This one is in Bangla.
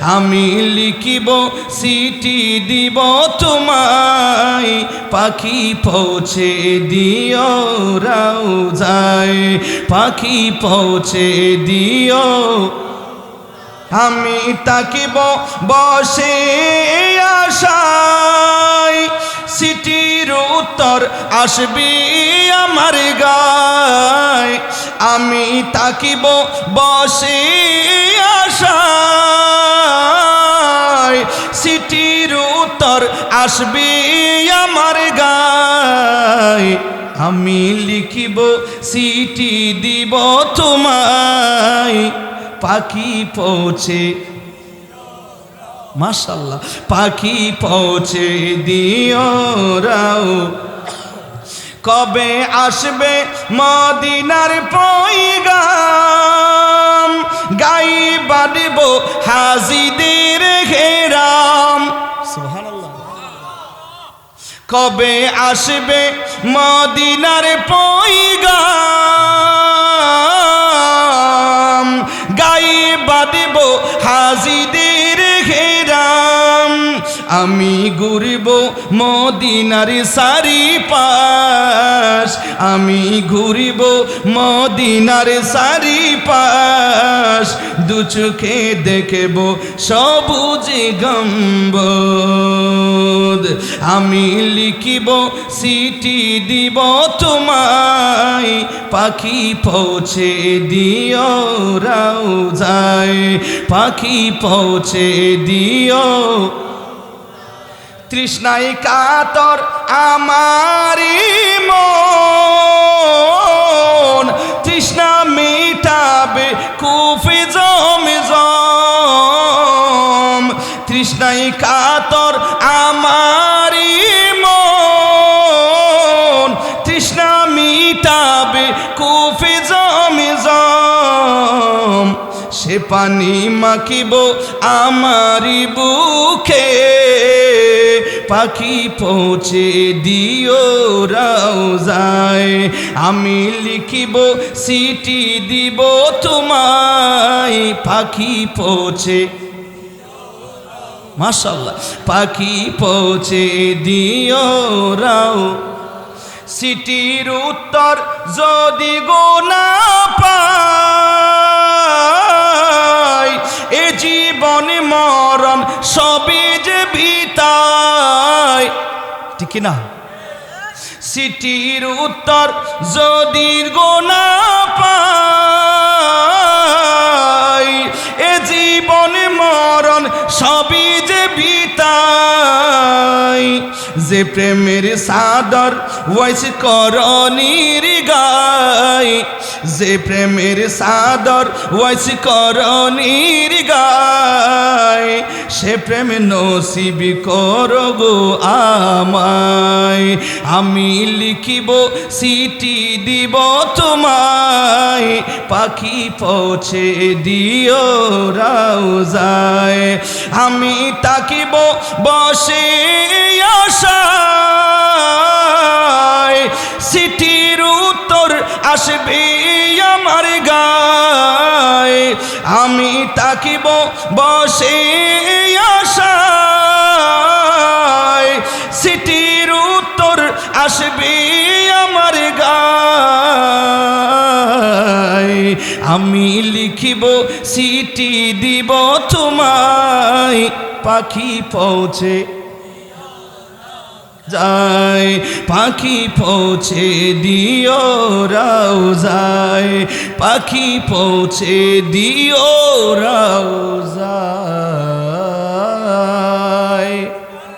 আমি লিখিব, সিটি দিব তোমায়। পাখি পৌঁছে দিও রাও যায় পাখি পৌঁছে দিও। আমি তাকিব বসে আশায়। সিটির উত্তর আসবি আমার গায়। আমি তাকিব বসে আশায়। সিটির উত্তর আসবি আমার গায়। আমি লিখিব, সিটি দিব তোমায়। পাখি পৌঁছে মাশাল্লাহ, পাখি পৌঁছে দিও রাও। কবে আসবে মদিনার পৈগাম? গাই বাড়িব হাজিদের কবে আসবে মদিনার পৈগাম? গাই বাদিব হাজিদের ঘেরাম আমি ঘুরব মদিনার সারি পাশ আমি ঘুরিব মদিনার সারি পাশ দু চোখে দেখব সবুজ গম্ব আমি লিখিব সিটি দিব তোমায়। পাখি পৌঁছে দিও রাও যায় পাখি পৌঁছে দিও তৃষ্ণাই কাতর আমারি মন। তৃষ্ণা মিটাবে কুফি জম জম। তৃষ্ণাই কাতর আমারি মন। তৃষ্ণা মিটাবে কুফি জম জম। সে পানি মাখিব আমারি বুকে। পাখি পৌঁছে দিও যায় আমি লিখিব, সিটি দিব তোমায়। পাখি পৌঁছে মাশাল্লাহ পাখি পৌঁছে দিও রাও। সিটির উত্তর যদি গো না পাই, এ জীবন মরণ সবই যে বিতাই ঠিক না সিটির উত্তর যদি গো না পাই, এ জীবন মরণ সবই যে বিতাই। যে প্রেমের সাদর ওয়াইস করণীর গায় যে প্রেমের সাদর ওয়াইস করণীর প্রেম নসিবি করগো আমায়। আমি লিখিব, সিটি দিব তোমায়। পাখি পৌঁছে দিও যায় আমি তাকিব বসে আশায়। সিটির উত্তর আসবে আমার গায়। আমি তাকিব বসে আসবে আমার গায়। আমি লিখিব, সিটি দিব তোমায়। পাখি পৌঁছে যায়, পাখি পৌঁছে দিও রাও যায় পাখি পৌঁছে দিও রাও